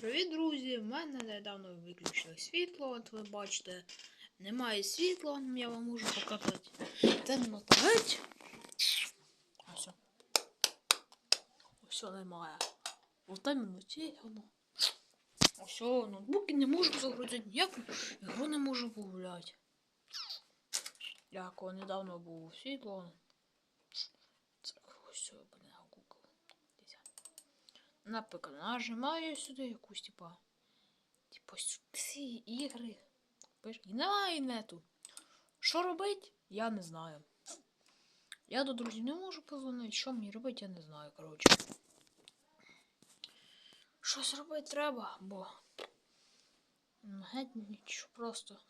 привіт, друзі! У мене недавно виключили світло, от ви бачите, немає світла, я вам можу показати. Темно геть. Ось. Ось немає. В темноті воно. Ось ноутбуки не можу загрузити ніяку ігру не можу погуляти. Як недавно було світло. Це ось буде Google. Дивіться. Наприклад, нажимаю сюди якусь, типа. Типа всі ігри. І немає нету. Що робить, я не знаю. Я до друзів не можу позвонити. Що мені робити, я не знаю, коротше. Щось робити треба, бо. ну, Геть нічого просто.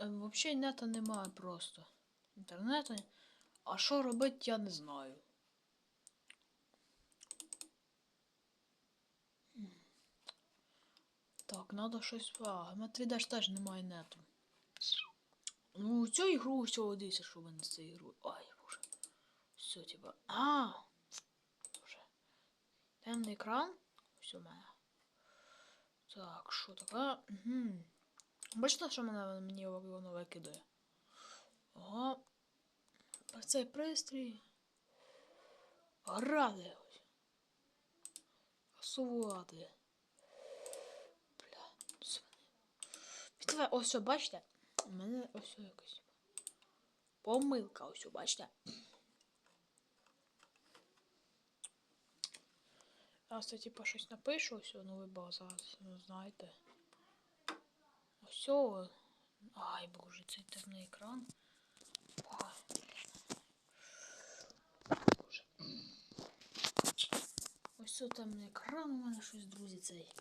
Е, Взагалі нета немає просто. Інтернету. А що робити, я не знаю. Так, надо щось. А, на 3D теж немає нету. Ну, цю ігру всього дивіться, що в мене з цією ігрою. Ай, боже. Все, типа. А! Боже. Темний екран. Все в мене. Так, що таке? Угу. Бачите, що мене мені воно викидає? Ага. Цей пристрій. Грати. Сувати. Бля, свини. Відкривай, ось бачите? У мене ось якась. Помилка, ось, бачите? Я це типа щось напишу, ось, ви бо зараз ну, знаєте. Ось. Ай, боже, цей темний екран. Ось це темний екран у мене щось, друзі, цей.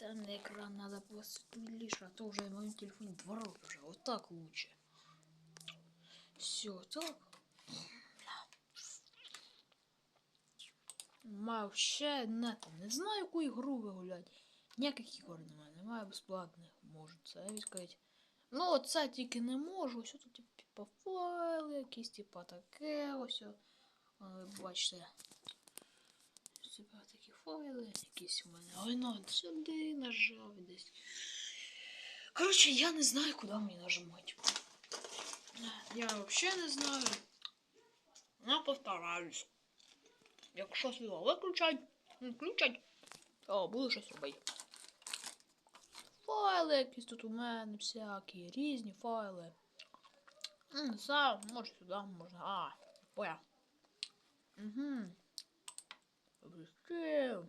Темний екран надо посвітліше, а то вже в моєму телефоні два роки вже. Вот так лучше. Все, так. Маю ще не там. Не знаю, яку ігру вигулять. Ніяких ігор немає, немає безплатних. Можу це відкрити. Ну, це тільки не можу. Ось тут типа файли, якісь типа таке ось. Бачите. Типа такі файли, якісь у мене. Ой, ну, сюди нажав десь. Коротше, я не знаю, куди мені нажимати. Я взагалі не знаю. Ну, постараюсь. Якщо світло виключать, включать, то буду щось робити. Файли якісь тут у мене всякі, різні файли. Ну, Не знаю, може сюди можна. А, понял. Угу. Обращаю.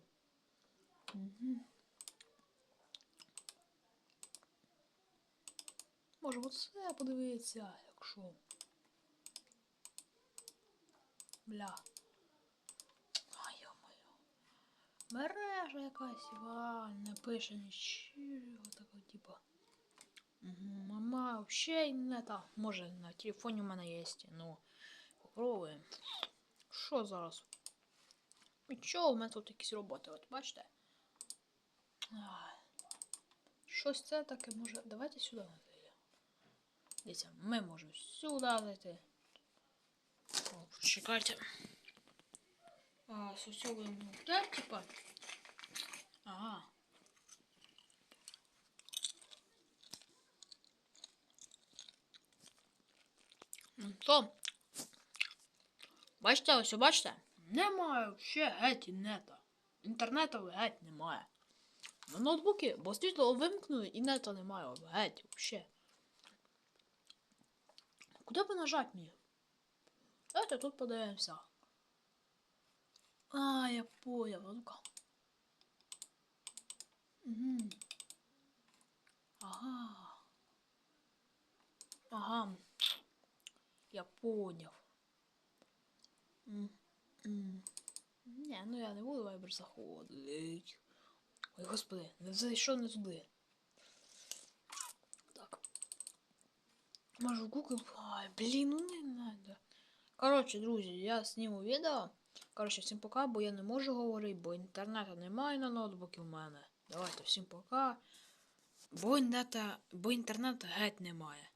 Угу. Може оце подивитися, якщо. Бля. Ай, йо-моє. Мережа якась, а, не пише нічого такого, типа. Мама, вообще не та. Може, на телефоні у мене є. Ну, попробуємо. Що зараз? Нічого, у мене тут якісь роботи, от бачите? Щось це таке може. Давайте сюди зайдемо. Дивіться, ми можемо сюди зайти. Чекайте. А, сосьовуємо так, типа. Ага. Ну то. Бачите, ось бачите? Немає ще геть нета. Інтернету геть немає. На ноутбуки, бо світло вимкнули і нета немає. Геть вообще. Куди би нажати мені? Давайте тут подивимося. А, я понял, ну-ка. Угу. Ага. Ага. Я понял. М Не, ну я не буду вайбер заходить. Ой, господи, не зайшов не туди. Так. Може в Google. Ай, блін, ну не надо. Коротше, друзі, я зніму відео. Коротше, всім пока, бо я не можу говорити, бо інтернету немає на ноутбуці в мене. Давайте всім пока. Бо інтернету, бо інтернету геть немає.